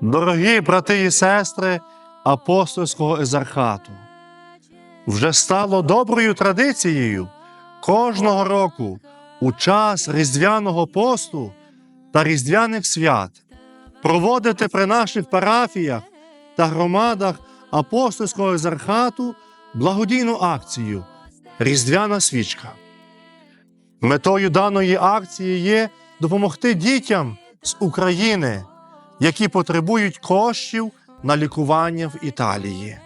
Дорогі брати і сестри апостольського езархату, вже стало доброю традицією кожного року у час Різдвяного посту та Різдвяних свят проводити при наших парафіях та громадах апостольського езархату благодійну акцію Різдвяна свічка. Метою даної акції є допомогти дітям з України, які потребують коштів на лікування в Італії.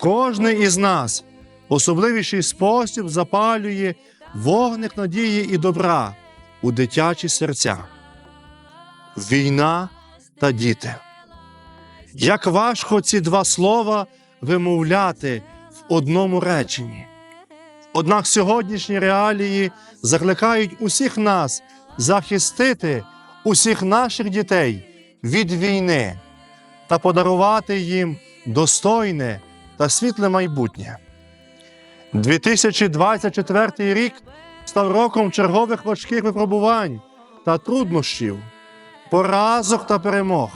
Кожний із нас особливіший спосіб запалює вогник надії і добра у дитячі серця. Війна та діти. Як важко ці два слова вимовляти в одному реченні. Однак сьогоднішні реалії закликають усіх нас захистити усіх наших дітей від війни та подарувати їм достойне та світле майбутнє. 2024 рік став роком чергових важких випробувань та труднощів, поразок та перемог,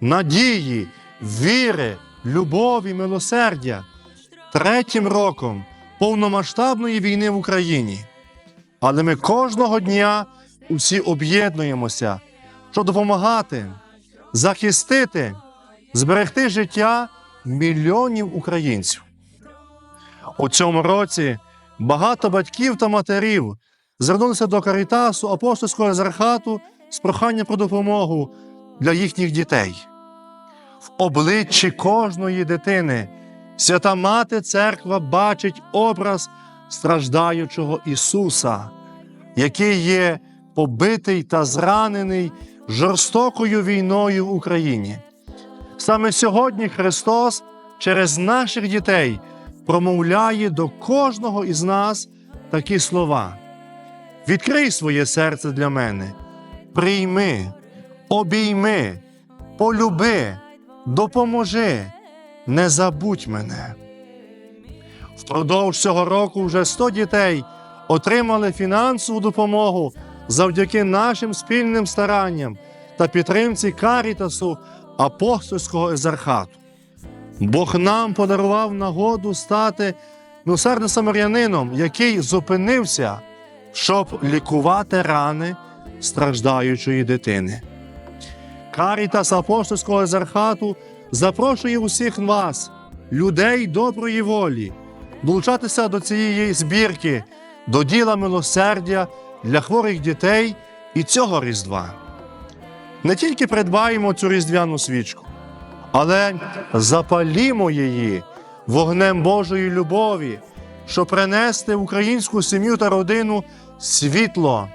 надії, віри, любові, милосердя, третім роком повномасштабної війни в Україні. Але ми кожного дня усі об'єднуємося, щоб допомагати, захистити, зберегти життя мільйонів українців. У цьому році багато батьків та матерів звернулися до Карітасу апостольського езархату з проханням про допомогу для їхніх дітей. В обличчі кожної дитини свята Мати Церква бачить образ страждаючого Ісуса, який є побитий та зранений жорстокою війною в Україні. Саме сьогодні Христос через наших дітей промовляє до кожного із нас такі слова: Відкрий своє серце для мене, прийми, обійми, полюби, допоможи, не забудь мене. Впродовж цього року вже 100 дітей отримали фінансову допомогу завдяки нашим спільним старанням та підтримці Карітасу апостольського езархату. Бог нам подарував нагоду стати милосердним самарянином, який зупинився, щоб лікувати рани страждаючої дитини. Карітас апостольського езархату запрошує усіх вас, людей доброї волі, долучатися до цієї збірки, до діла милосердя для хворих дітей і цього Різдва. Не тільки придбаємо цю різдвяну свічку, але запалімо її вогнем Божої любові, щоб принести в українську сім'ю та родину світло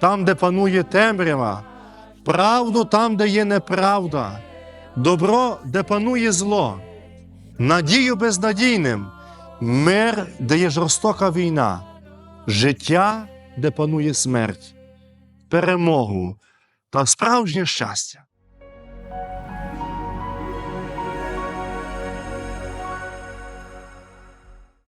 там, де панує темрява, правду там, де є неправда, добро, де панує зло, надію безнадійним, мир, де є жорстока війна, життя, де панує смерть, перемогу та справжнє щастя.